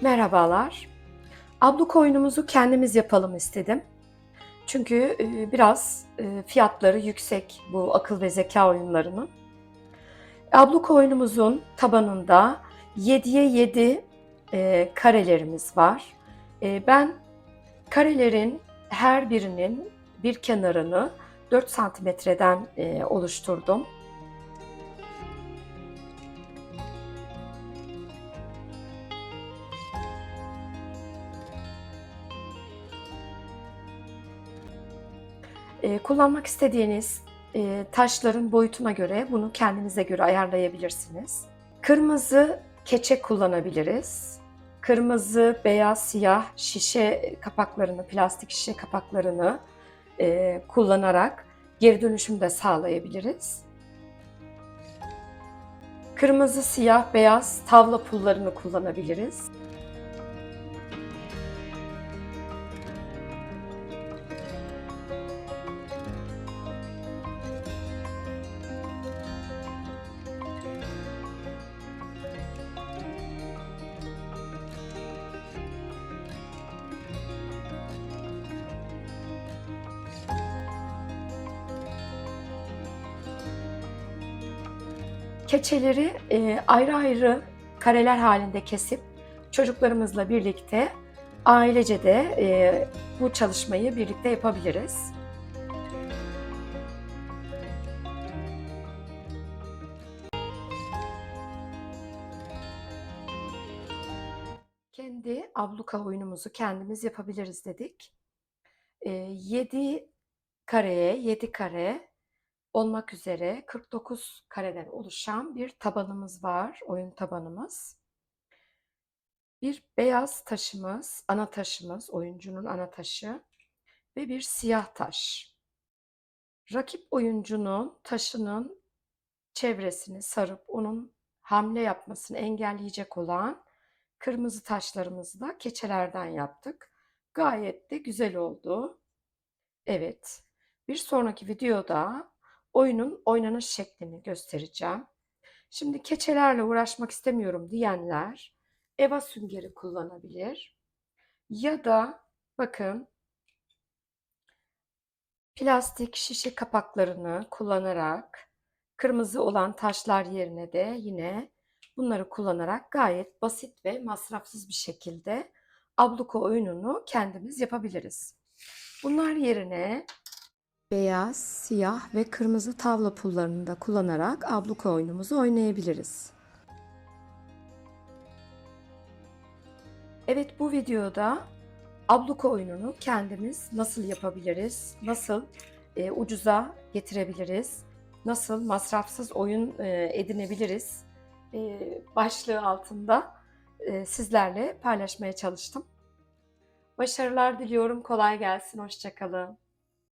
Merhabalar. Abluk oyunumuzu kendimiz yapalım istedim. Çünkü e, biraz e, fiyatları yüksek bu akıl ve zeka oyunlarının. Abluk oyunumuzun tabanında 7'ye 7 e, karelerimiz var. Ben karelerin her birinin bir kenarını 4 santimetreden oluşturdum. E, kullanmak istediğiniz e, taşların boyutuna göre bunu kendinize göre ayarlayabilirsiniz. Kırmızı keçe kullanabiliriz. Kırmızı, beyaz, siyah şişe kapaklarını, plastik şişe kapaklarını e, kullanarak geri dönüşüm de sağlayabiliriz. Kırmızı, siyah, beyaz tavla pullarını kullanabiliriz. Keçeleri e, ayrı ayrı kareler halinde kesip çocuklarımızla birlikte ailece de e, bu çalışmayı birlikte yapabiliriz. Kendi abluka oyunumuzu kendimiz yapabiliriz dedik. 7 kareye 7 kare olmak üzere 49 kareden oluşan bir tabanımız var, oyun tabanımız. Bir beyaz taşımız, ana taşımız, oyuncunun ana taşı ve bir siyah taş. Rakip oyuncunun taşının çevresini sarıp onun hamle yapmasını engelleyecek olan kırmızı taşlarımızı da keçelerden yaptık. Gayet de güzel oldu. Evet, bir sonraki videoda oyunun oynanış şeklini göstereceğim. Şimdi keçelerle uğraşmak istemiyorum diyenler eva süngeri kullanabilir. Ya da bakın plastik şişe kapaklarını kullanarak kırmızı olan taşlar yerine de yine bunları kullanarak gayet basit ve masrafsız bir şekilde abluka oyununu kendimiz yapabiliriz. Bunlar yerine beyaz, siyah ve kırmızı tavla pullarını da kullanarak abluka oyunumuzu oynayabiliriz. Evet bu videoda abluka oyununu kendimiz nasıl yapabiliriz, nasıl e, ucuza getirebiliriz, nasıl masrafsız oyun e, edinebiliriz e, başlığı altında e, sizlerle paylaşmaya çalıştım. Başarılar diliyorum, kolay gelsin, hoşçakalın.